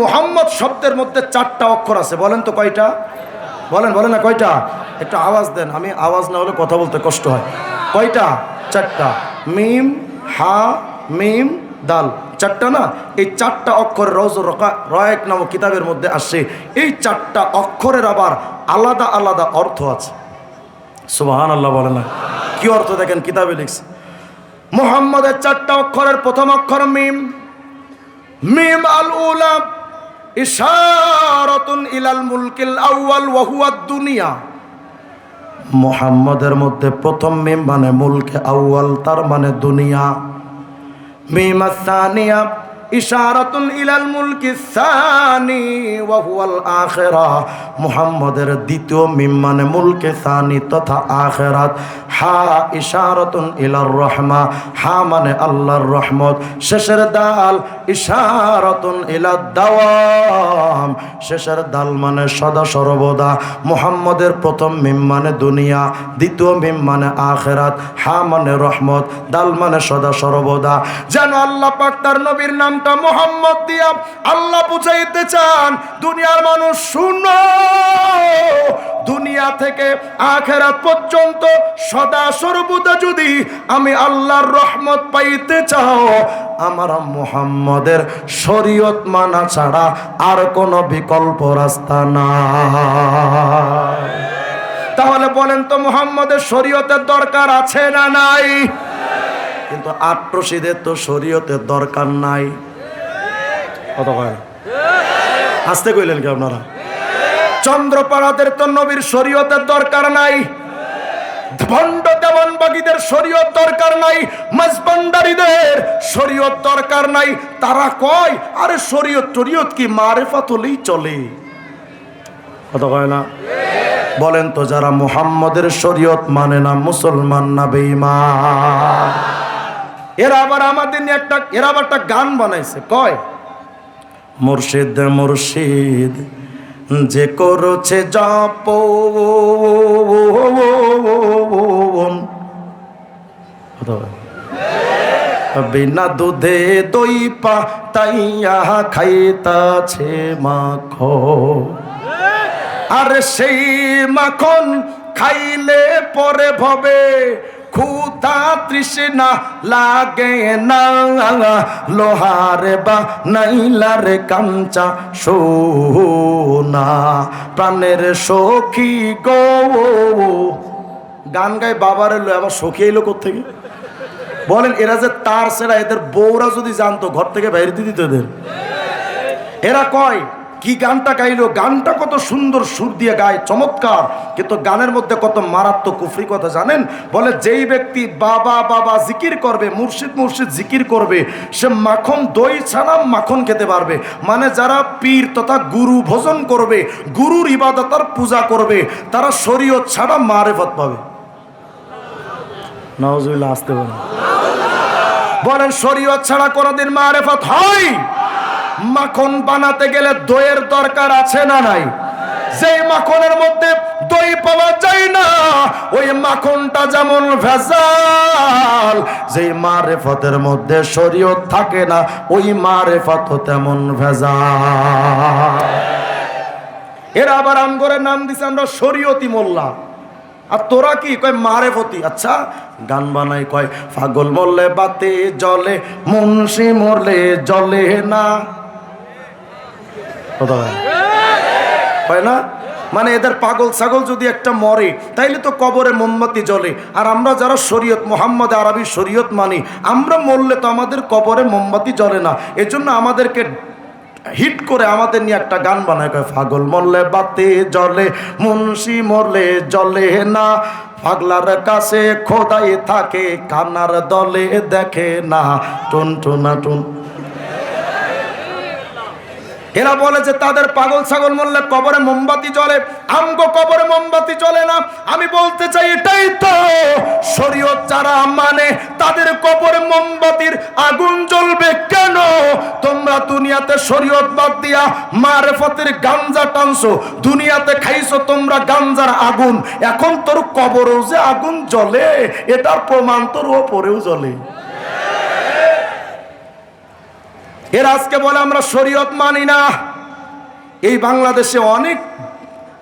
মোহাম্মদ শব্দের মধ্যে চারটা অক্ষর আছে। বলেন তো কয়টা? বলেন বলেন না কয়টা? একটু আওয়াজ দেন, আমি আওয়াজ না হলে কথা বলতে কষ্ট হয়। কয়টা? চারটা। মিম, হা, মিম, দাল। চারটা না? এই চারটা অক্ষর রজ রয়েক নামক কিতাবের মধ্যে আসছে। এই চারটা অক্ষরের আবার আলাদা আলাদা অর্থ আছে। সুবাহান আল্লাহ বলে না। কি অর্থ দেখেন, কিতাবে লিখছে। মোহাম্মদের চারটা অক্ষরের প্রথম অক্ষর মিম। মিম আল উলাম ইশারাতুন ইলাল মুলকিল আউয়াল ওয়া হুয়া দুনিয়া। মুহাম্মাদের মধ্যে প্রথম মিম মানে মুলকে আউয়াল, তার মানে দুনিয়া। মিম আসানিয়া ইশারাতুন ইলাল মুলকি সানি ওয়া হুয়াল আখিরা। মুহাম্মাদের দ্বিতীয় মিম মানে মুলকে সানি তথা হা ইশারাতুন ইলার রহমা, হা মানে আল্লাহর রহমত। শেষের দাল ইশারাতুন ইলাদ দাওয়াম। শেষের দাল মানে সদা সর্বদা। মুহাম্মাদের প্রথম মিম মানে দুনিয়া, দ্বিতীয় মিম মানে আখেরাত। হা মানে রহমত, দাল মানে সদা সর্বদা। যেন আল্লাহ পাক তার নবীর নামটা মোহাম্মদ দিয়া আল্লাহ বুঝাইতে চান, দুনিয়ার মানুষ শুনো দুনিয়া থেকে আখেরাত পর্যন্ত সদা সর্বদা যদি আমি আল্লাহর রহমত পাইতে চাও, আমার মোহাম্মদের শরীয়ত মানা ছাড়া আর কোনো বিকল্প রাস্তা না তাহলে বলেন তো মোহাম্মদের শরীয়তের দরকার আছে না নাই? কিন্তু আট রশিদের তো শরীয়তের দরকার নাই। কত কয় আসতে কইলেন কি আপনারা? চন্দ্রপাড়াদের তো নবীর শরীয়তের দরকার নাই। ভণ্ড দেওয়ানবাগীদের শরীয়ত দরকার নাই। মাঝবান্ডারীদের শরীয়ত দরকার নাই। তারা কয় আরে শরীয়ত টরিয়ত কি মারেফাত হলেই চলে? কত কয় না। বলেন তো যারা মুহাম্মদের শরীয়ত মানে না মুসলমান না বেঈমান? এরা আবার আমাদের নিয়ে একটা এরা আবার একটা গান বানাইছে। কয়? মুর্শিদ মুর্শিদ, যে করছে জপ বিনা দুধে দই পা তাইয়া খাইতাছে মাখো আর সেই মাখন খাইলে পরে ভবে ক্ষুধা তৃষ্ণা লাগে না। লোহারে বা নাইলারে কাঞ্চা সোনা। প্রাণের সখী গো। গান গায় বাবার এলো, আবার সখী এলো থেকে বলেন, এরা যে তার সেরা, এদের বউরা যদি জানতো, ঘর থেকে বাইরে দিত এদের। এরা কয়? কি গানটা গাইলো? গানটা কত সুন্দর সুর দিয়ে গায়, চমৎকার। কিন্তু গানের মধ্যে কত মারাত্মক কুফরি কথা জানেন? বলে, যেই ব্যক্তি বাবা বাবা জিকির করবে, মুর্শিদ মুর্শিদ জিকির করবে, সে মাখন দই ছাড়া মাখন খেতে পারবে। মানে যারা পীর তথা গুরু ভোজন করবে, গুরুর ইবাদতার পূজা করবে, তারা শরীয়ত ছাড়া মারেফত পাবে। নওয়াজুল্লাহ আসতে বলেন। বলেন, শরীয়ত ছাড়া কোনোদিন মারেফত হয়? মাখন বানাতে গেলে দইয়ের দরকার আছে না নাই? যে মাখনের মধ্যে দই পাওয়া যায় না, ওই মাখনটা যেমন ভেজাল যে মারেফতের মধ্যে শরীয়ত থাকে না, ওই মারেফত তেমন ভেজাল। এরা আবার আমগরের নাম দিছে, আমরা শরীয়তি মোল্লা। আর তোরা কি? কয় মারেফতি আচ্ছা গান বানাই কয় পাগল মরলে বাতে জলে মুন্সি মরলে জলে না। কথা হয়? না? মানে এদের পাগল ছাগল যদি একটা মরে, তাইলে তো কবরে মোমবাতি জ্বলে। আর আমরা যারা শরীয়ত, মোহাম্মদ আরবি শরীয়ত মানি, আমরা মরলে তো আমাদের কবরে মোমবাতি জ্বলে না। এজন্য আমাদেরকে হিট করে আমাদের নিয়ে একটা গান বানায়, কয়, পাগল মরলে বাতি জ্বলে, মুন্সি মরলে জ্বলে না। পাগলার কাছে খোদাই থাকে, কানার দলে দেখে না। টুন টুনা টুন এরা বলে যে তাদের পাগল ছাগল মরলে কবরে মোমবাতি জ্বলে। আমগো কবরে মোমবাতি জ্বলে না। আমি বলতে চাই এটাই তো শরীয়ত যারা মানে তাদের কবরে মোমবাতির আগুন জ্বলবে কেন? তোমরা দুনিয়াতে শরীয়ত বাদ দিয়া মারেফতের গাঞ্জা টানছো, দুনিয়াতে খাইছো, তোমরা গাঞ্জার আগুন। এখন তোর কবরেও যে আগুন জ্বলে, এটার প্রমাণ তোর ওপরেও জ্বলে। এরা আজকে বলে আমরা শরীয়ত মানি না। এই বাংলাদেশে অনেক,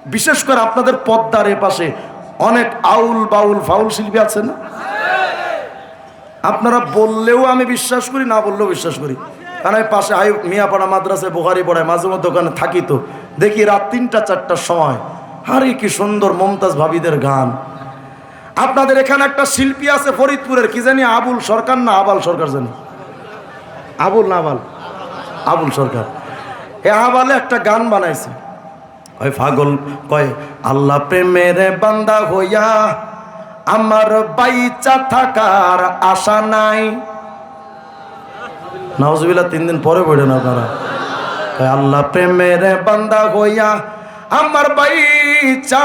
বিশেষ করে আপনাদের পদ্মার পাশে অনেক আউল বাউল ফাউল শিল্পী আছে না? আপনারা বললেও আমি বিশ্বাস করি, না বললেও বিশ্বাস করি। কারণ আমি পাশে হাই মিয়াপাড়া মাদ্রাসায় বোহারি পড়ায় মাঝে মধ্যে ওখানে থাকি তো। দেখি রাত তিনটা চারটার সময়। আরে কি সুন্দর মমতাজ ভাবিদের গান। আপনাদের এখানে একটা শিল্পী আছে ফরিদপুরের, কি জানি আবুল সরকার না আবাল সরকার জানি? আবুল না আবাল? আবুল সরকার। এ আবালে একটা গান বানাইছে। ওই পাগল কয়, আল্লাহ প্রেমের বান্দা হইয়া আমার বাইচা থাকার আশা নাই। নওয়াজবিল্লা তিন দিন পরে পড়েন আপনারা। আল্লাহ প্রেমের বান্দা হইয়া আমার বাই বাইচা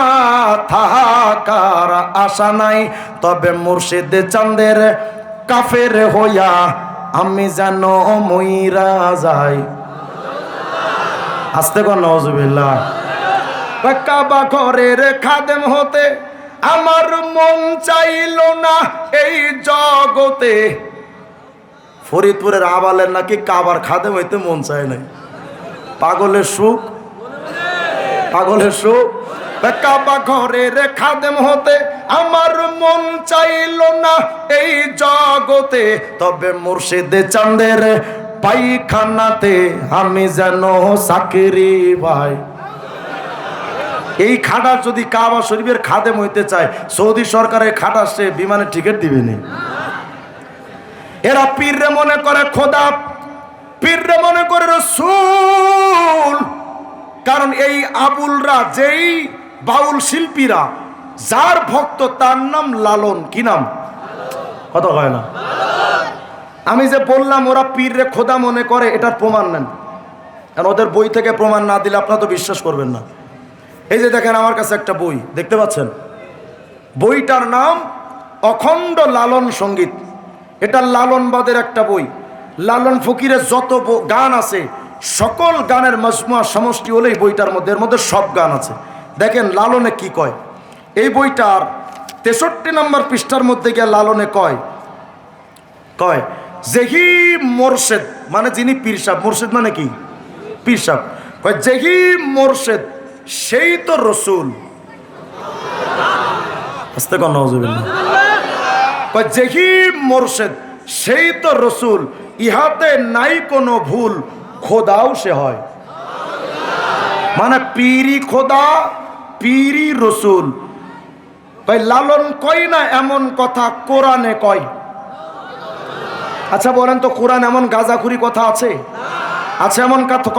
থাকার আশা নাই। তবে মুর্শিদ চাঁদের কাফের হইয়া আমি জানো মইরা যাই। আসতে কর নওয়াজবিল্লা কাবা ঘরের খাদেম হতে আমার মন চাইল না এই জগতে। ফরিদপুরের আবালের নাকি কাবার খাদেম হইতে মন চায় নাই। পাগলের সুখ পাগলের সুখ কাবা ঘরের খাদেম হতে আমার মন চাইল না এই জগতে। তবে মুর্শিদে চাঁদের পাইখানাতে আমি যেন চাকরি ভাই এই খাটার যদি কাবা শরীফের খাদেম হইতে চায়, সৌদি সরকারের খাটার সে বিমানের টিকিট দিবেনি। এরা পীররে মনে করে খোদা পীররে মনে করে রসুল। কারণ এই আবুলরা যেই বাউল শিল্পীরা, যার ভক্ত তার নাম লালন, কি নাম? কত হয় না। আমি যে বললাম, ওরা পীররে খোদা মনে করে, এটার প্রমাণ নেন। কারণ ওদের বই থেকে প্রমাণ না দিলে আপনারা তো বিশ্বাস করবেন না। এই যে দেখেন আমার কাছে একটা বই, দেখতে পাচ্ছেন? বইটার নাম অখণ্ড লালন সংগীত। এটা লালনবাদের একটা বই। লালন ফকিরের যত গান আছে সকল গানের মজমুয়া সমষ্টি হলে এই বইটার মধ্যে, এর মধ্যে সব গান আছে। দেখেন লালনে কি কয়? এই বইটার তেষট্টি নম্বর পৃষ্ঠার মধ্যে গিয়ে লালনে কয়? কয় যেহি মোরশেদ মানে যিনি পীর সাহেব, মোরশেদ মানে কি? পীর সাহেব। কয় যেহি মোরশেদ, সেই তো রসুল। আস্তে কন কয় যেহি মোরশেদ, সেই তো রসুল, ইহাতে নাই কোনো ভুল। খোদাও সে হয়। মানে পীরি খোদা, পীরি রসুল। কয় লালন কয় না এমন কথা, কোরআনে কয়। আচ্ছা বলেন তো, কোরআন এমন গাজাখুরি কথা আছে? আছে এমন কাথ-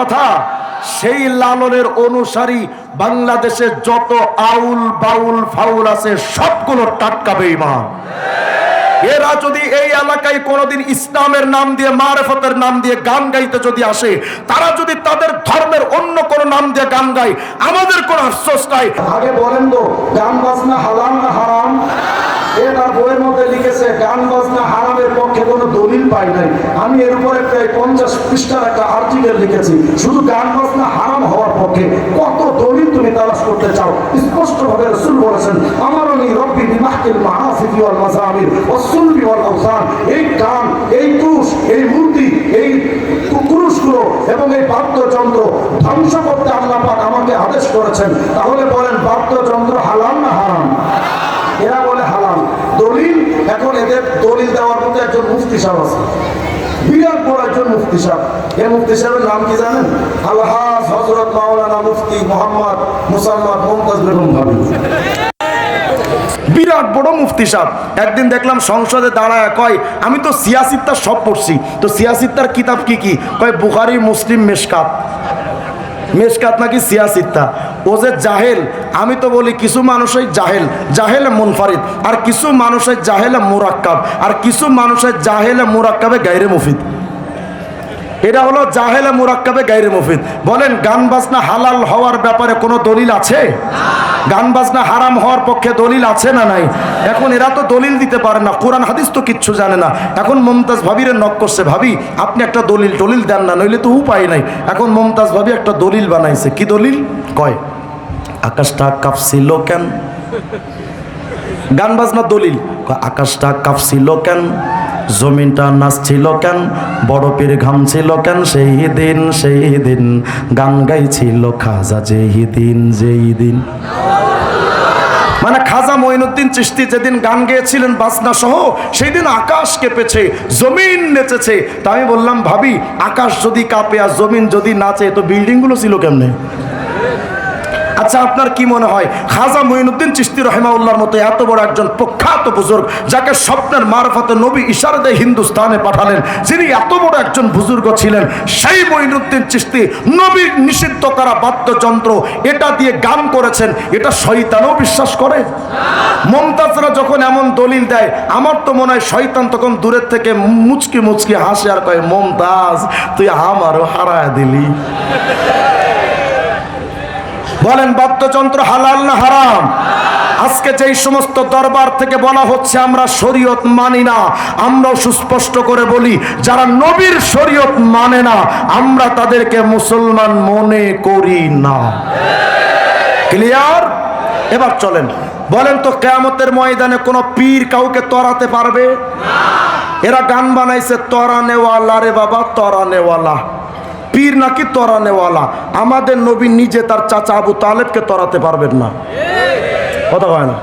সেই লালনের অনুসারী বাংলাদেশে যত আউল বাউল ফাউল আছে, সবগুলো টাটকা বেঈমান। এরা যদি এই এলাকায় কোনোদিন ইসলামের নাম দিয়ে, মারেফতের নাম দিয়ে গান গাইতে যদি আসে, তারা যদি তাদের ধর্মের অন্য কোনো নাম দিয়ে গান গায়, আমাদের কোন আশ্বাস নাই। আগে বলেন তো, গান বাজনা হালাল না হারাম? এ তার বইয়ের মধ্যে লিখেছে, গান বাজনা হারামের পক্ষে কোনো দলিল পাই নাই। আমি এর উপরে প্রায় পঞ্চাশ পৃষ্ঠার একটা আর্টিকেল লিখেছি। শুধু গান বাজনা হারাম হওয়ার পক্ষে কত দলিল তুমি তালাশ করতে চাও? স্পষ্ট ভাবে রসুল বলেছেন আমার উনি রব্বি বিমাহকিল মাহাসিফি ওয়াল মাজামির ওয়াসুলবি ওয়াল আওসান এই গান, এই তুষ এই মূর্তি, এই কুকুরুষগুলো এবং এই বাদ্যযন্ত্র ধ্বংস করতে আল্লাহ পাক আমাকে আদেশ করেছেন। তাহলে বলেন, বাদ্যযন্ত্র হালাল না হারাম? এরা বলে হালাল। দলিল, এখন এদের দলিল দেওয়ার মতো একজন মুফতি সাহেব আছে। বিরাট বড় একজন মুফতি সাহেব। এই মুফতি সাহেবের নাম কি জানেন? আলহাজ হজরত মাওলানা মুফতি মোহাম্মদ মুসাম্মদ মমতাজ বেগম ভাবি। বিরাট বড় মুফতি সাহেব। একদিন দেখলাম সংসদে দাঁড়ায় কয়, আমি তো সিয়াসিত্তার সব পড়ছি। তো সিয়াসিত্তার কিতাব কি কি? কয়, বুখারি, মুসলিম, মেশকাত। মেশকাত নাকি সিয়াসিত্তা? ও যে জাহেল, আমি তো বলি কিছু মানুষের জাহেল, জাহেলে মুনফারিদ, আর কিছু মানুষের জাহেলে মুরাক্কাব, আর কিছু মানুষের জাহেলে মুরাক্কাবে গাইরে মুফিদ। এটা হলো জাহেলে মুরাক্কাবে গাইরে মুফিদ। বলেন গান বাজনা হালাল হওয়ার ব্যাপারে কোনো দলিল আছে? গান বাজনা হারাম হওয়ার পক্ষে দলিল আছে না নাই? এখন এরা তো দলিল দিতে পারে না, কোরআন হাদিস তো কিচ্ছু জানে না। এখন মমতাজ ভাবিরে নক করছে, ভাবি, আপনি একটা দলিল দলিল দেন না, নইলে তো উপায় নাই। এখন মমতাজ ভাবি একটা দলিল বানাইছে। কি দলিল? কয়, আকাশটা কাঁপছিল কেন? গান বাজনা দলিল আকাশটা কাঁপছিল কেন? জমিনটা নাচছিল কেন? বড় পীর ঘামছিল কেন? সেই দিন সেই দিন গান গাইছিল খাজা যেই দিন যেই দিন। মানে খাজা মঈনুদ্দিন চিস্তি যেদিন গান গেয়েছিলেন বাসনা সহ সেই দিন আকাশ কেঁপেছে, জমিন নেচেছে। তা আমি বললাম, ভাবি, আকাশ যদি কাঁপে আর জমিন যদি নাচে, তো বিল্ডিংগুলো ছিল কেমনে? আচ্ছা আপনার কি মনে হয়? খাজা মঈনুদ্দিন চিস্তি রহমাউল্লাহর মতো এত বড় একজন প্রখ্যাত বুজুর্গ যাকে স্বপ্নের মারফতে নবী ইশারদে হিন্দুস্তানে পাঠালেন, যিনি এত বড় একজন বুজুর্গ ছিলেন, সেই মঈনুদ্দিন চিস্তি নবীর নিষিদ্ধ করা বাদ্যযন্ত্র এটা দিয়ে গান করেছেন, এটা শয়তানও বিশ্বাস করে। মমতাজরা যখন এমন দলিল দেয়, আমার তো মনে হয় শয়তান তখন দূরের থেকে মুচকি মুচকি হাসে আর কয়, মমতাজ, তুই আমারও হারায় দিলি। বলেন, বাদ্যযন্ত্র হালাল না হারাম? আজকে যেই সমস্ত দরবার থেকে বলা হচ্ছে, আমরা শরীয়ত মানি না, আমরাও সুস্পষ্ট করে বলি, যারা নবীর শরীয়ত মানে না, আমরা তাদেরকে মুসলমান মনে করি না। ক্লিয়ার এবার চলেন। বলেন তো, কেয়ামতের ময়দানে কোনো পীর কাউকে তরাতে পারবে? এরা গান বানাইছে, তরানেওয়ালা রে বাবা, তরানেওয়ালা। পীর নাকি তরানেওয়ালা আমাদের নবী নিজে তার চাচা আবু তালেবকে তরাতে পারবেন না। কথা হয় না।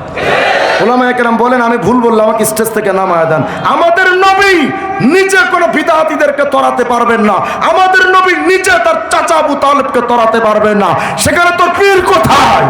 বলেন, আমি ভুল বললাম, আমাকে স্টেজ থেকে নামায় দেন। আমাদের নবী নিজে কোনো বিদাহাতিদেরকে তরাতে পারবেন না। আমাদের নবী নিজে তার চাচা আবু তালেবকে তরাতে পারবেন না। সেখানে তো পীর কোথায়?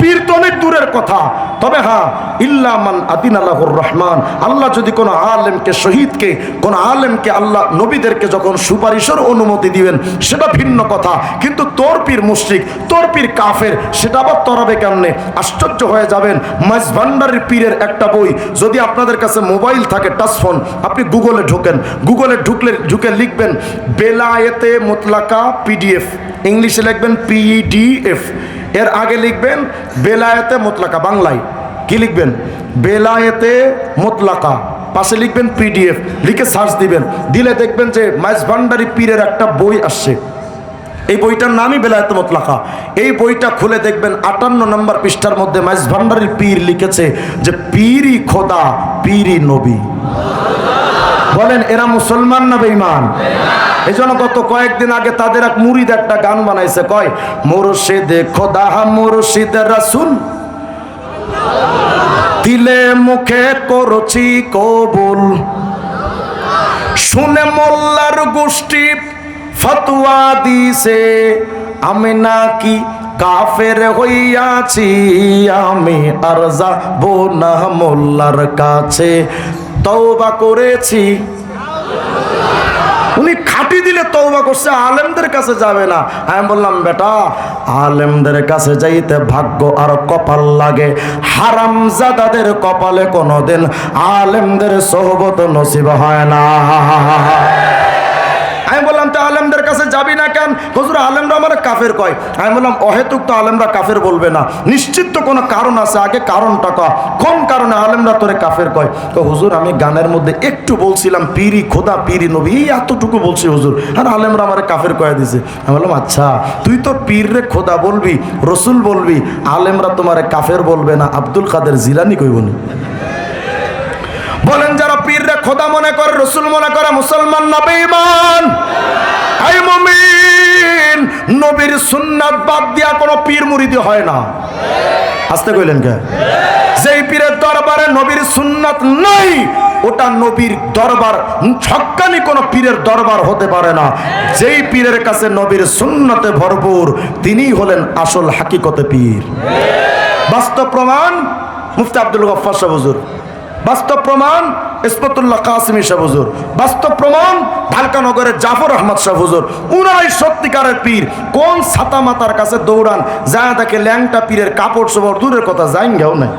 পীর তো অনেক দূরের কথা। তবে হ্যাঁ ইল্লামান আদিন আল্লাহর রহমান। আল্লাহ যদি কোনো আলেমকে, শহীদকে, কোন আলেমকে আল্লাহ নবীদেরকে যখন সুপারিশের অনুমতি দিবেন, সেটা ভিন্ন কথা। কিন্তু তোর পীর মুশরিক, তোর পীর কাফের, সেটা আবার তরাবে কেমনে? আশ্চর্য হয়ে যাবেন। মাইজ ভান্ডারের পীরের একটা বই, যদি আপনাদের কাছে মোবাইল থাকে, টাচ ফোন, আপনি গুগলে ঢোকেন। গুগলে ঢুকলে, ঢুকে লিখবেন, বেলায়েতে মোতলাকা পিডিএফ। ইংলিশে লিখবেন পিডিএফ। এর আগে লিখবেন, বেলায়েতে মোতলাকা, বাংলায়। কি লিখবেন? বেলায়েতে মোতলাকা। পাশে লিখবেন পিডিএফ, লিখে সার্চ দিবেন। দিলে দেখবেন যে মাইজ ভান্ডারি পীরের একটা বই আসছে। এই বইটার নামই বেলায়েতে মোতলাকা। এই বইটা খুলে দেখবেন আটান্ন নম্বর পৃষ্ঠার মধ্যে মাইজ ভান্ডারির পীর লিখেছে যে, পীরই খোদা, পীরই নবী। বলেন, এরা মুসলমান না বেঈমান? এই জন্য গত কয়েকদিন আগে তাদের এক মুরিদ একটা গান বানাইছে, কয়, মুর্শিদে খোদা মুর্শিদ রাসুল, দিলে মুখে করছি কবুল। শুনে মোল্লার গোষ্ঠী ফতুয়া দিছে আমি নাকি কাফের হইয়াছি, আমি আর যাব না মোল্লার কাছে। তওবা করেছি। উনি খাটি দিলে তওবা করছে, আলেমদের কাছে যাবে না। আমি বললাম, বেটা, আলেমদের কাছে যাইতে ভাগ্য আর কপাল লাগে। হারামজাদাদের কপালে কোনোদিন আলেমদের সোহবত নসিব হয় না। আমি বললাম, তো আলেমদের কাছে যাবি না কেন? হুজুর, আলেমরা আমার কাফের কয়। আমি বললাম, অহেতুক তো আলেমরা কাফের বলবে না। নিশ্চিত তো কোনো কারণ আছে, আগে কারণটা ক কোন কারণে আলেমরা তোরে কাফের কয়? তো হুজুর, আমি গানের মধ্যে একটু বলছিলাম, পিরি খোদা, পিরি নবী। এই এতটুকু বলছি হুজুর, আর আলেমরা আমার কাফের কয়ে দিছে। আমি বললাম আচ্ছা তুই তো পীর রে খোদা বলবি, রসুল বলবি, আলেমরা তোমারে কাফের বলবে না। আব্দুল কাদের জিলানি কইবনি বলেন যারা পীররে খোদা মনে করে, রসুল মনে করে, মুসলমান না বেঈমান আই মুমিন, নবীর সুন্নাত বাদ দিয়া কোনো পীর মুরিদি হয় না। আসতে কইলেন কে? যেই পীরের দরবারে নবীর সুন্নাত নাই, ওটা নবীর দরবার ছক্কানি কোনো পীরের দরবার হতে পারে না। যেই পীরের কাছে নবীর সুন্নতে ভরপুর তিনিই হলেন আসল হাকিকতে পীর। বাস্তব প্রমাণ, মুফতি আব্দুল গফ্ফার সাহেব, হুজুর। বাস্তব প্রমাণ ইসমতুল্লাহ কাসিমি শাহ হুজুর। বাস্তব প্রমাণ ঢাকা নগরের জাফর আহমদ শাহ হুজুর। উনারাই সত্যিকারের পীর। কোন ছাতা মাতার কাছে দৌড়ান যা দেখে ল্যাংটা পীরের কাপড় চোপড় দূরের কথা যাইন গেও নাই।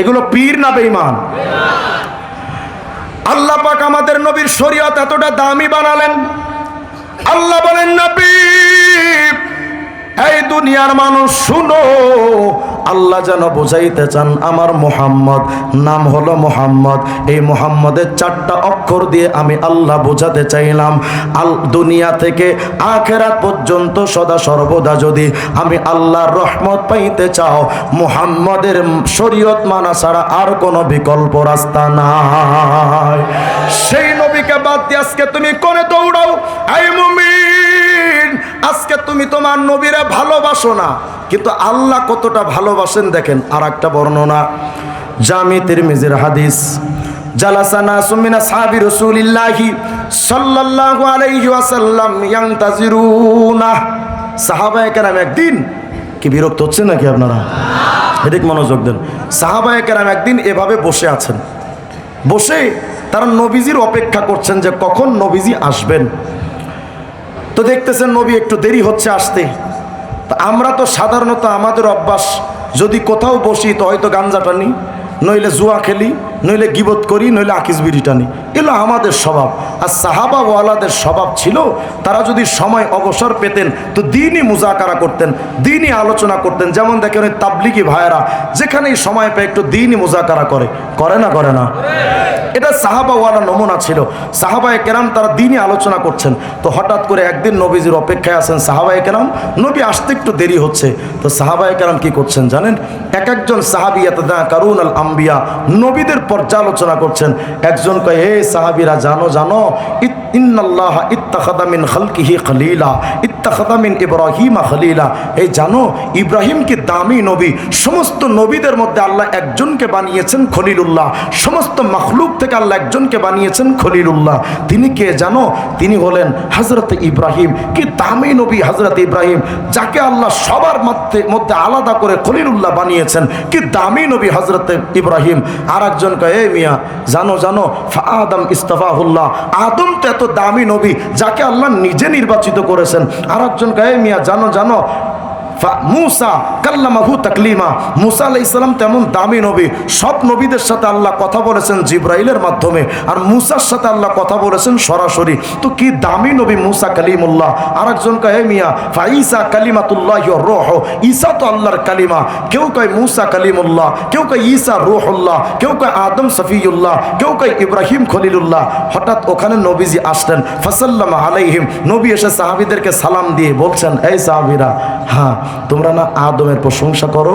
এগুলো পীর না বেঈমান? আল্লাহ পাক আমাদের নবীর শরীয়ত এতটা দামি বানালেন। আল্লাহ বলেন, নবী, এই দুনিয়ার মানুষ শুনো আল্লাহ যেন বুঝাইতে চান, আমার মোহাম্মদ, নাম হলো মোহাম্মদ। এই মোহাম্মদের চারটা অক্ষর দিয়ে আমি আল্লাহ বোঝাতে চাইলাম। আল দুনিয়া থেকে আখেরাত পর্যন্ত সদা সর্বদা যদি আমি আল্লাহর রহমত পাইতে চাও, মোহাম্মদের শরীয়ত মানা ছাড়া আর কোনো বিকল্প রাস্তা নাই। সেই নবীকে বাদ দিয়ে আজকে তুমি করে দৌড়াও, আই মুমিন। আজকে তুমি তোমার নবীরে ভালোবাসো না, কিন্তু আল্লাহ কতটা ভালোবাসেন দেখেন আর একটা বর্ণনা। জামি তিরমিজির হাদিস জালাসানা একদিন, কি বিরক্ত হচ্ছে নাকি আপনারা? মনোযোগ দেন। একদিন এভাবে বসে আছেন। বসে তারা নবীজির অপেক্ষা করছেন যে কখন নবীজি আসবেন। তো দেখতেছেন নবী একটু দেরি হচ্ছে আসতে। তা আমরা তো সাধারণত আমাদের অভ্যাস, যদি কোথাও বসি তো হয়তো গাঞ্জা টানি, নইলে জুয়া খেলি, নইলে গিবত করি, নইলে আকিস বিড়ি টানি। এগুলো আমাদের স্বভাব। আর সাহাবা ওয়ালাদের স্বভাব ছিল, তারা যদি সময় অবসর পেতেন, তো দিনই মুজাকারা করতেন, দিনই আলোচনা করতেন। যেমন দেখেন ওই তাবলিগি ভাইয়েরা, যেখানেই সময় পেয়ে একটু দিনই মুজাকারা করে। করে না করে না? এটা সাহাবাওয়ালা নমুনা ছিল। সাহাবায়ে কেরাম, তারা দিনই আলোচনা করছেন। তো হঠাৎ করে একদিন নবীজির অপেক্ষায় আছেন সাহাবায়ে কেরাম, নবী আসতে একটু দেরি হচ্ছে। তো সাহাবায়ে কেরাম কি করছেন জানেন? এক একজন সাহাবি এতদা কারুন আল আম্বিয়া নবীদের পর্যালোচনা করছেন। একজন কয়ে, হে সাহাবিরা, জানো জানো ইন্নাল্লাহ ইত্তাখাদা মিন খালকিহি খলিলা ইত্তাখাদা মিন ইব্রাহিমা খলিলা। এই জানো ইব্রাহিম কি দামি নবী, সমস্ত নবীদের মধ্যে আল্লাহ একজনকে বানিয়েছেন খলিলুল্লাহ। সমস্ত মখলুক থেকে আল্লাহ একজনকে বানিয়েছেন খলিলুল্লাহ। তিনি কে জানো? তিনি হলেন হজরত ইব্রাহিম। কি দামি নবী হজরত ইব্রাহিম, যাকে আল্লাহ সবার মধ্যে মধ্যে আলাদা করে খলিলুল্লাহ বানিয়েছেন। কি দামি নবী হজরত ইব্রাহিম। আর একজন কয়ে মিয়া, জানো জানো আদম ইস্তফাহুল্লাহ। আদম তো এত দামি নবী যাকে আল্লাহ নিজে নির্বাচিত করেছেন। আর একজন কয়ে মিয়া জানো জানো মুসা কাল্লামাহু তাকলিমা। মুসা আলাইহিস সালাম তেমন দামি নবী। সব নবীদের সাথে আল্লাহ কথা বলেছেন জিব্রাইলের মাধ্যমে। আর মুসার সাথে আল্লাহ কথা বলেছেন সরাসরি। তো কি দামি নবী মুসা কালিমুল্লাহ? আর একজন কয়, "হে মিয়া, ফাইসা কালিমাতুল্লাহ রোহ। ঈসা তো আল্লাহর কালিমা। কেউ কয়, মুসা কালিমুল্লাহ। কেউ কয়, ঈসা রুহুল্লাহ। কেউ কয়, আদম সফিউল্লাহ। কেউ কয়, ইব্রাহিম খলিলুল্লাহ। হঠাৎ ওখানে নবীজি আসলেন। ফসাল্লাম আলাইহিম। নবী এসে সাহাবিদেরকে সালাম দিয়ে বলছেন, এই সাহাবিরা হ্যাঁ তোমরা না আদমের প্রশংসা করো,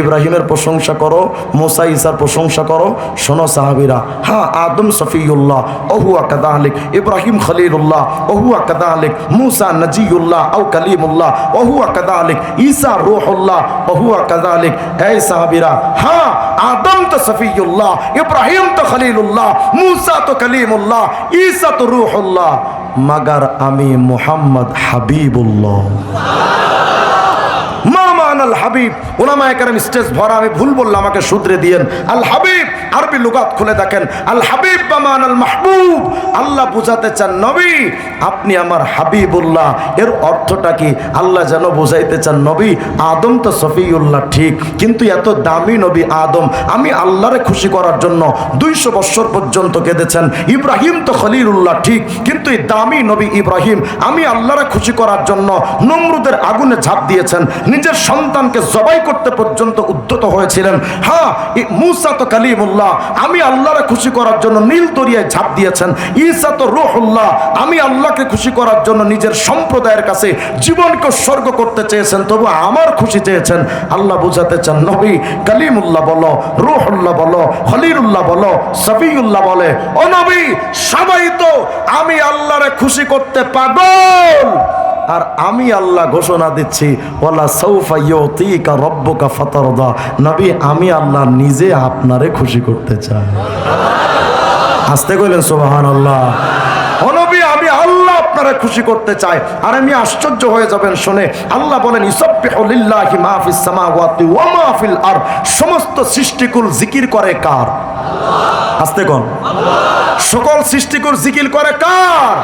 ইব্রাহিমের প্রশংসা করো, মোসা ইসার প্রশংসা করো, শোনো সাহাবিরা হ্যাঁ আদম সফিউল্লাহ ওহুয়া কাদালিক ইব্রাহিম খলিলুল্লাহ ওহুয়া কাদালিক মুসা নজিউল্লাহ আউ কালিমুল্লাহ অহু ওহুয়া কাদালিক ঈসা রুহুল্লাহ ওহুয়া কাদালিক এই সাহাবিরা হ্যাঁ আদম তো সফিউল্লাহ ইব্রাহিম তো খলিলুল্লাহ, মুসা তো কালিমুল্লাহ, ঈসা তো রুহুল্লাহ, মাগার আমি মোহাম্মদ হাবিবুল্লাহ। আল হাবিব ওলামা একরাম স্টেজ ভরা, আমি ভুল বললাম আমাকে শুধরে দিয়েন। আল হাবিব, আরবি লুগাত খুলে দেখেন। আল হাবিব বামান আল মাহবুব, আল্লাহ বুঝাতে চান নবী, আপনি আমার হাবিবুল্লাহ। এর অর্থটা কি? আল্লাহ যেন বুঝাইতে চান নবী, আদম তো সফিউল্লাহ, ঠিক। কিন্তু এত দামি নবী আদম, আমি আল্লাহরে খুশি করার জন্য দুইশো বৎসর পর্যন্ত কেঁদেছেন। ইব্রাহিম তো খলিলুল্লাহ, ঠিক। কিন্তু এই দামি নবী ইব্রাহিম, আমি আল্লাহরে খুশি করার জন্য নমরুদের আগুনে ঝাঁপ দিয়েছেন। নিজের সন্তানকে জবাই করতে পর্যন্ত উদ্যত হয়েছিলেন। হ্যাঁ মুসা তো কালিমুল্লাহ, আমি আল্লাহরে খুশি করার জন্য নীল দরিয়ায় ঝাঁপ দিয়েছেন। ঈসা তো রুহুল্লাহ, আমি আল্লাহকে খুশি করার জন্য নিজের সম্প্রদায়ের কাছে জীবনকে উৎসর্গ করতে চেয়েছেন, তবু আমার খুশি চেয়েছেন। আল্লাহ বুঝাতে চান, নবী কালিমুল্লাহ বলো, রুহুল্লাহ বলো, খলিলুল্লাহ বলো, সফিউল্লাহ বলে, ও নবী, সবাই তো আমি আল্লাহরে খুশি করতে পাগল। আর আমি আল্লাহ ঘোষণা দিচ্ছি ওলা সৌফা নবী, আমি আল্লাহ নিজে আপনারে খুশি করতে চাই। আসতে কইলেন সুবাহান আল্লাহ অনবী আমি আল্লাহ আপনারা খুশি করতে চাই। আর আমি আশ্চর্য হয়ে যাবেন, শুনে আল্লাহ বলেন ইসব্বিহু লিল্লাহি মা আরদ। সমস্ত সৃষ্টিকুল জিকির করে কার? আসতে কোন। সকল সৃষ্টিকুল জিকির করে কার?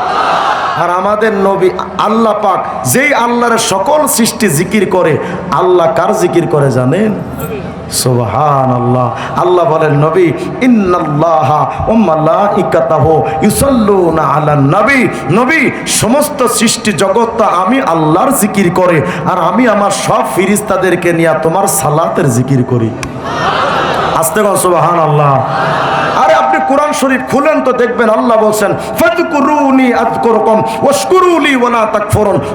আর আমাদের নবী আল্লাহ পাক যেই আল্লাহর সকল সৃষ্টি জিকির করে, আল্লাহ কার জিকির করে জানেন? আল্লাহ আল্লাহ নবী নবী। নবী, সমস্ত সৃষ্টি জগৎটা আমি আল্লাহর জিকির করে, আর আমি আমার সব ফিরিস্তাদেরকে নিয়ে তোমার সালাতের জিকির করি। আস্তে কন সুবহান আল্লাহ কোরআন শরীফ খুলেন তো দেখবেন আল্লাহ বলছেন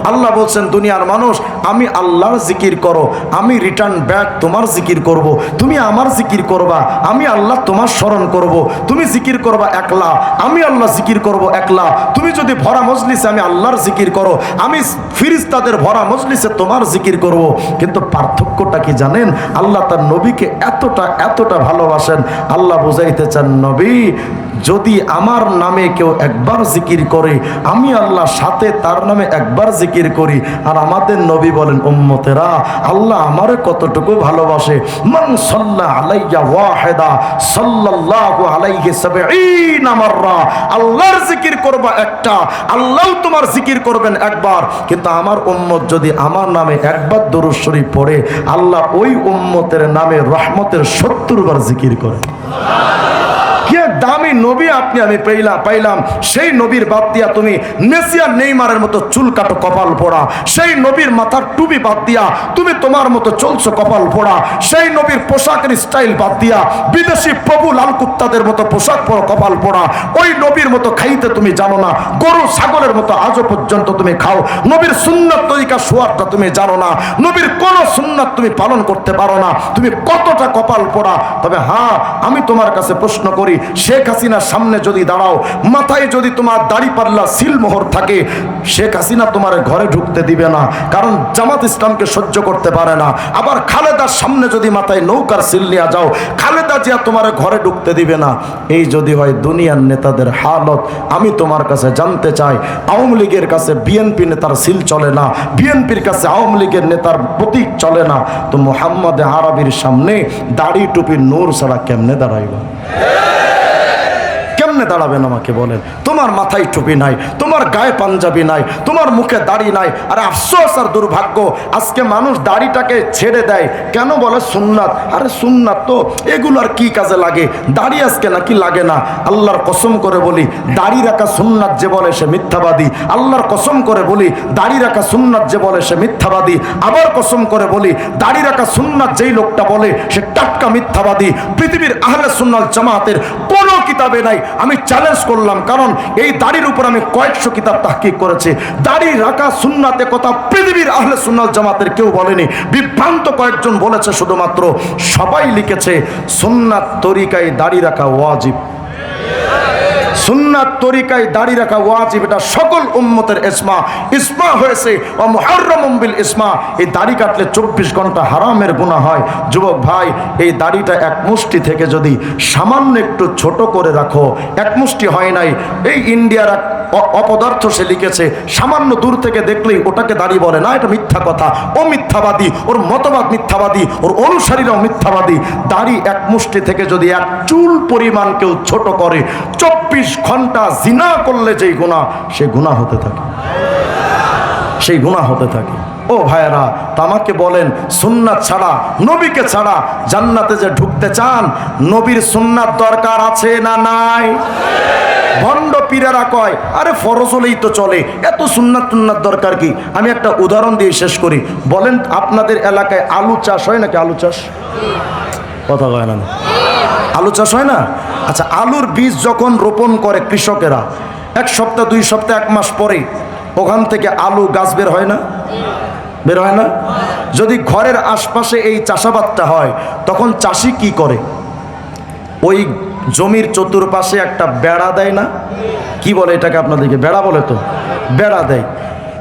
আল্লাহ বলছেন, দুনিয়ার মানুষ, আমি আল্লাহর জিকির করো, আমি রিটার্ন ব্যাক তোমার জিকির করব, তুমি আমার জিকির করবা, আমি আল্লাহ তোমার স্মরণ করব, তুমি জিকির করবা একলা, আমি আল্লাহ জিকির করব একলা, তুমি যদি ভরা মজলিসে আমি আল্লাহর জিকির করো, আমি ফিরিস্তাদের ভরা মজলিসে তোমার জিকির করব। কিন্তু পার্থক্যটা কি জানেন? আল্লাহ তার নবীকে এতটা এতটা ভালোবাসেন, আল্লাহ বুঝাইতে চান, নবী যদি আমার নামে কেউ একবার জিকির করে, আমি আল্লাহ সাথে তার নামে একবার জিকির করি। আর আমাদের নবী বলেন, উম্মতেরা, আল্লাহ আমারে কতটুকু ভালোবাসে। মান সাল্লা আলাইয়া ওয়াহেদা, সাল্লাল্লাহু আলাইহি সাবঈনা মাররা। আল্লাহর জিকির করবা একটা, আল্লাহ তোমার জিকির করবেন একবার। কিন্তু আমার উম্মত যদি আমার নামে একবার দরুদ শরীফ পড়ে, আল্লাহ ওই উম্মতের নামে রহমতের সত্তর বার জিকির করে। কে দামি নবী আপনি আমি পেইলা পাইলাম। সেই নবীর বাদ দিয়া তুমি নেসিয়া নেইমারের মতো চুল কাটো কপাল পোড়া। সেই নবীর মাথার টুপি বাদ দিয়া তুমি তোমার মতো চলছো কপাল পোড়া। সেই নবীর পোশাকের স্টাইল বাদ দিয়া বিদেশি প্রভু লাল কুত্তাদের মতো পোশাক পরো কপাল পোড়া। ওই নবীর মতো খাইতে তুমি জানো না। গরু ছাগলের মতো আজও পর্যন্ত তুমি খাও। নবীর সুন্নত তরিকা শোয়ারটা তুমি জানো না। নবীর কোন সুন্নাত তুমি পালন করতে পারো না। তুমি কতটা কপাল পোড়া। তবে হ্যাঁ আমি তোমার কাছে প্রশ্ন করি, শেখ হাসিনার সামনে যদি দাঁড়াও, মাথায় যদি তোমার দাড়ি পাল্লা সিলমোহর থাকে, শেখ হাসিনা তোমার ঘরে ঢুকতে দিবে না, কারণ জামাত ইসলামকে সহ্য করতে পারে না। আবার খালেদার সামনে যদি মাথায় নৌকার সিল নিয়ে যাও, খালেদা জিয়া তোমার ঘরে ঢুকতে দিবে না। এই যদি হয় দুনিয়ার নেতাদের হালত, আমি তোমার কাছে জানতে চাই, আওয়ামী লীগের কাছে বিএনপি নেতার সিল চলে না, বিএনপির কাছে আওয়ামী লীগের নেতার প্রতীক চলে না। তো মোহাম্মদ আরবির সামনে দাড়ি টুপির নূর ছাড়া কেমনে দাঁড়াইবা? কেমনে দাঁড়াবেন আমাকে বলেন, তোমার মাথায় টুপি নাই, তোমার গায়ে পাঞ্জাবি নাই, তোমার মুখে দাড়ি নাই। আর আফসোস আর দুর্ভাগ্য, আজকে মানুষ দাড়িটাকে ছেড়ে দেয়। কেন বলে সুন্নাত? আরে সুন্নাত তো এগুলো আর কি কাজে লাগে? দাড়ি আজকে নাকি লাগে না? আল্লাহর কসম করে বলি, দাড়ি রাখা সুন্নাত যে বলে সে মিথ্যাবাদী। আল্লাহর কসম করে বলি, দাড়ি রাখা সুন্নাত যে বলে সে মিথ্যাবাদী। আবার কসম করে বলি, দাড়ি রাখা সুন্নাত যেই লোকটা বলে সে টাটকা মিথ্যাবাদী। পৃথিবীর আহলে সুন্নাল জামাতের কোনো কিতাবে নাই। আমি চ্যালেঞ্জ করলাম, কারণ এই দাড়ির উপর আমি কয়েকশো কিতাব তাহকিক করেছি। দাড়ি রাখা সুন্নাতে কথা পৃথিবীর আহলে সুন্নাল জামাতের কেউ বলেনি। বিভ্রান্ত কয়েকজন বলেছে শুধুমাত্র, সবাই লিখেছে, সুন্নাত তরিকায় দাড়ি রাখা ওয়াজিব। সুন্নাত তরিকায় দাড়ি রাখা ওয়াজিব, এটা সকল উম্মতের ইসমা। ইসমা হয়েছে ও মুহাররম বিল ইসমা। এই দাড়ি কাটলে চব্বিশ ঘণ্টা হারামের গুণা হয়। যুবক ভাই, এই দাড়িটা এক মুষ্টি থেকে যদি সামান্য একটু ছোট করে রাখো, এক মুষ্টি হয় নাই। এই ইন্ডিয়ার অপদার্থ সে লিখেছে, সামান্য দূর থেকে দেখলেই ওটাকে দাঁড়িয়ে বলে, না, এটা মিথ্যা কথা। ও মিথ্যাবাদী, ওর মতবাদ মিথ্যাবাদী, ওর অনুসারীরাও মিথ্যাবাদী। দাড়ি এক মুষ্টি থেকে যদি এক চুল পরিমাণ কেউ ছোট করে, চব্বিশ ঘণ্টা জিনা করলে যেই গুণা সে গুণা হতে থাকে। সেই গুণা হতে থাকে। ও ভাইয়েরা, তামাকে বলেন, সুন্নাত ছাড়া, নবীকে ছাড়া জান্নাতে যে ঢুকতে চান, নবীর সুন্নাত দরকার আছে না নাই? ভণ্ড পীরেরা কয়, আরে ফরজ হলেই তো চলে, এত সুন্নাত টুন্নাত দরকার কি? আমি একটা উদাহরণ দিয়ে শেষ করি। বলেন, আপনাদের এলাকায় আলু চাষ হয় নাকি আলু চাষ? কথা কয় না আলু চাষ হয় না? আচ্ছা আলুর বীজ যখন রোপণ করে কৃষকেরা, এক সপ্তাহ, দুই সপ্তাহ, এক মাস পরে ওখান থেকে আলু, গাছ বের হয় না? বের হয় না? যদি ঘরের আশপাশে এই চাষাবাদটা হয়, তখন চাষি কি করে? ওই জমির চতুর্পাশে একটা বেড়া দেয় না? কি বলে এটাকে আপনাদেরকে? বেড়া বলে তো? বেড়া দেয়।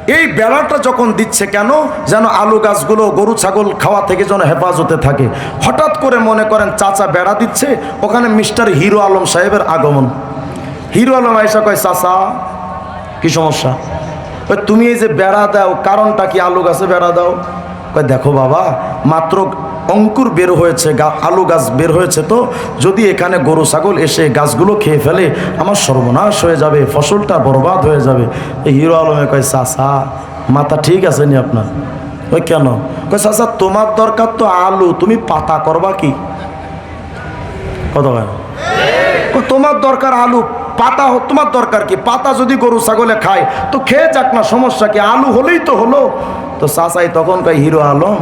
এই বেড়াটা যখন দিচ্ছে কেন? যেন আলু গাছগুলো, গরু, ছাগল খাওয়া থেকে যেন হেফাজতে থাকে। হঠাৎ করে মনে করেন চাচা বেড়া দিচ্ছে, ওখানে মিস্টার হিরো আলম সাহেবের আগমন। হিরো আলম আইসা কয়, চাচা, কি সমস্যা? তুমি এই যে বেড়া দাও, কারণটা কি? আলু গাছে বেড়া দাও। কয়, দেখো বাবা, মাত্র অঙ্কুর বের হয়েছে আলু গাছ বের হয়েছে তো, যদি এখানে গরু, ছাগল এসে গাছগুলো খেয়ে ফেলে, আমার সর্বনাশ হয়ে যাবে, ফসলটা বরবাদ হয়ে যাবে। এই হিরো আলমে কয় চাষা মাথা ঠিক আছে নি আপনার? ওই, কেন? কই চাচা, তোমার দরকার তো আলু, তুমি পাতা করবা কি? কত তোমার দরকার আলু পাতা তোমার দরকার কি? পাতা যদি গরু, ছাগলে খায়, তো খেয়ে যাক না, সমস্যা কি? আলু হলেই তো হলো। তো চাচাই তখন কয়, হিরো আলো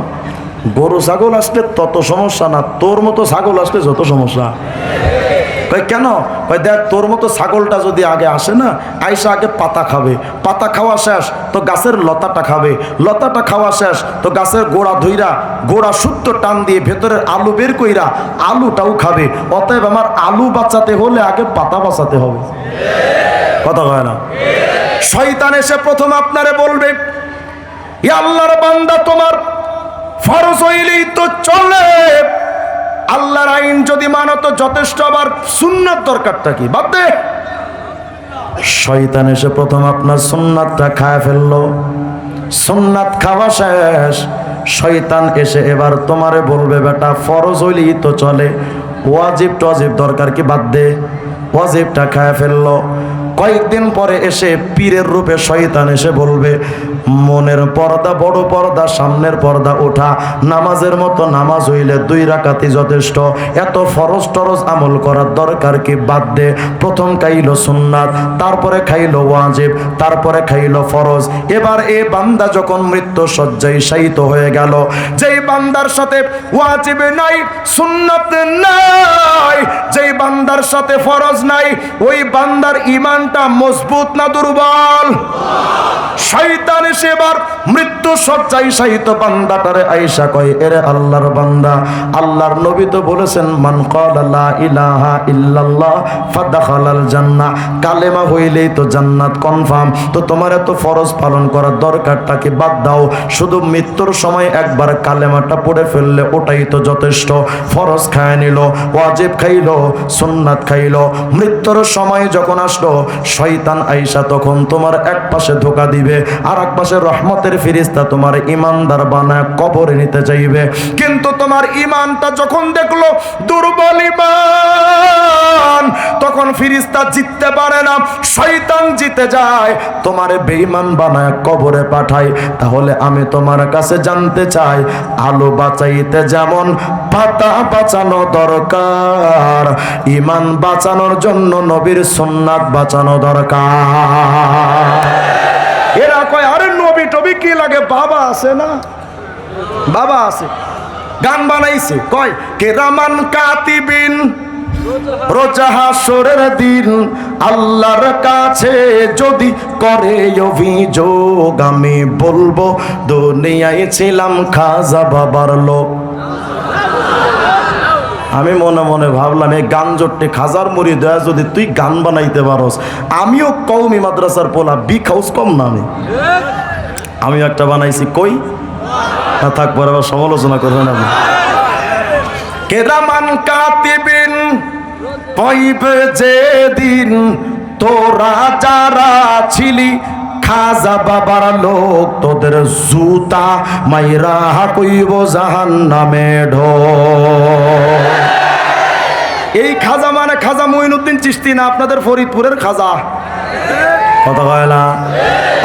গরু, ছাগল আসলে তত সমস্যা না, তোর মতো ছাগল আসলে যত সমস্যা। কই কেন? কই দেখ, তোর মতো ছাগলটা যদি আগে আসে না আইসা আগে পাতা খাবে। পাতা খাওয়া শেষ, তো গাছের লতাটা খাবে। লতাটা খাওয়া শেষ, তো গাছের গোড়া ধইরা, গোড়া সুত্ত টান দিয়ে ভেতরের আলু বের কইরা আলুটাও খাবে। অতএব আমার আলু বাঁচাতে হলে আগে পাতা বাঁচাতে হবে। কথা হয় না? শয়তান এসে প্রথম আপনারে বলবে "ই আল্লাহর বান্দা, তোমার ফরজ হইলেই তো চলে। আল্লাহর আইন যদি মানো তো যথেষ্ট, আবার সুন্নাত দরকারটা কি? বাদ দে। শয়তান এসে প্রথম আপনার সুন্নাতটা খায় ফেলল। সুন্নাত খাওয়া শেষ। শয়তান এসে এবার তোমারে বলবে, বেটা, ফরজ হইলেই তো চলে। ওয়াজিব টজিব দরকার কি? বাদ দে। ওয়াজিবটা খায় ফেলল। কয়েকদিন পরে এসে পীরের রূপে শয়তান এসে বলবে, মনের পর্দা, বড় পর্দা, সামনের পর্দা ওঠা, নামাজের মতো নামাজ হইলে দুই রাকাতি যথেষ্ট। এত ফরজ টরজ আমল করার দরকার কি? বাদ দে। প্রথম খাইলো সুন্নাত, তারপরে খাইলো ওয়াজিব, তারপরে খাইলো ফরজ। এবার এ বান্দা যখন মৃত্যু শয্যায় শায়িত হয়ে গেল, যেই বান্দার সাথে ওয়াজিব নাই, সুন্নাত নাই, যেই বান্দার সাথে ফরজ নাই, ওই বান্দার ইমানটা মজবুত না দুর্বল? শয়তান এসে এবার মৃত্যু সজ্জাই সাহিত্য বান্দাটারে আইসা কয়, এরে আল্লাহর বান্দা, আল্লাহর নবী তো বলেছেন, মান লা ইলাহা ইল্লাল্লাহ, ফাদাখালাল জান্নাহ। কালেমা হইলেই তো জান্নাত কনফার্ম তো তোমার এত ফরজ পালন করার দরকারটা কি বাদ দাও। শুধু মৃত্যুর সময় একবার কালেমাটা পড়ে ফেললে ওটাই তো যথেষ্ট। ফরজ খায় নিল, ওয়াজিব খাইলো, সুন্নাত খাইলো। মৃত্যুর সময় যখন আসলো শয়তান আইসা তখন তোমার এক পাশে ধোকা দিবে আর এক পাশে রহমতের ফিরিস্তা তোমার ইমানদার বানায় কবরে নিতে চাইবে। কিন্তু তোমার ইমানটা যখন দেখল দুর্বল ইমান, তখন ফিরিস্তা জিততে পারে না, শয়তান জিতে যায়, তোমার বেঈমান বানায় কবরে পাঠায়। তাহলে আমি তোমার কাছে জানতে চাই, আলো বাঁচাইতে যেমন পাতা বাঁচানো দরকার, ইমান বাঁচানোর জন্য নবীর সুন্নাত বাঁচানো দরকার। এরা কয়, আরে নবী টবি কি লাগে? বাবা আছে না? বাবা আছে। গান বানাইছে। কয় কেরামান কাতিবিন? রোজা হাসরের দিন আল্লাহর কাছে যদি করে অভিযোগ, আমি বলব, দুনিয়ায় ছিলাম খাজা বাবার লোক। আমি মনে মনে ভাবলাম এই গান জোটে খাজার মুড়ি দেয়া যদি তুই গান বানাইতে পারস, আমিও কৌমি মাদ্রাসার পোলা বি খাউস কম না আমি? আমি একটা বানাইছি, কই? না থাকবার আবার সমালোচনা করবেন আপনি কেদামান কাতিবিন পাইবে যেদিন তোরা যারা ছিলি খাজা বাবার লোক তোদের জুতা মাইরা কইব জাহান নামে ঢো এই খাজা মানে খাজা মঈনুদ্দিন চিস্তি না আপনাদের ফরিদপুরের খাজা। কথা কয় না?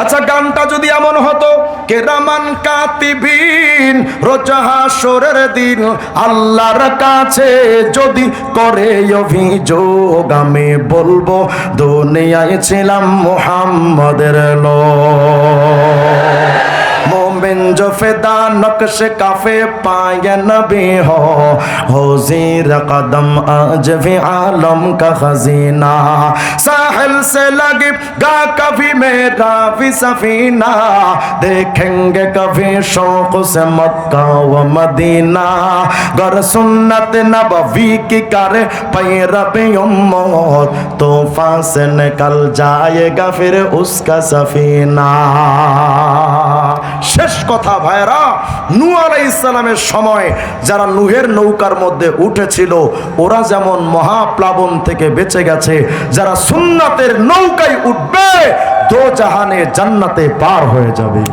আচ্ছা গানটা যদি এমন হতো কেরামান কাতিবিন, রোজা হাসরের দিন আল্লাহর কাছে যদি করে অভিযোগ, আমি বলব দুনিয়ায় ছিলাম মোহাম্মদের লোক। जो फिदा नक्श काफे पाए नबी हो। कदम आज भी आलम का खजीना। साहिल से कभी मेरा भी सफीना। देखेंगे कभी शौक से मक्का व मदीना। गर सुन्नत नबवी की करे पैरब उम्मत से निकल जाएगा फिर उसका सफीना। শেষ কথা ভাইরা নু আলাই ইসলামের সময় যারা নুহের নৌকার মধ্যে উঠেছিল, ওরা যেমন মহাপ্লাবন থেকে বেঁচে গেছে, যারা সুন্নাতের নৌকায় উঠবে দো জাহানে জান্নাতে পার হয়ে যাবে।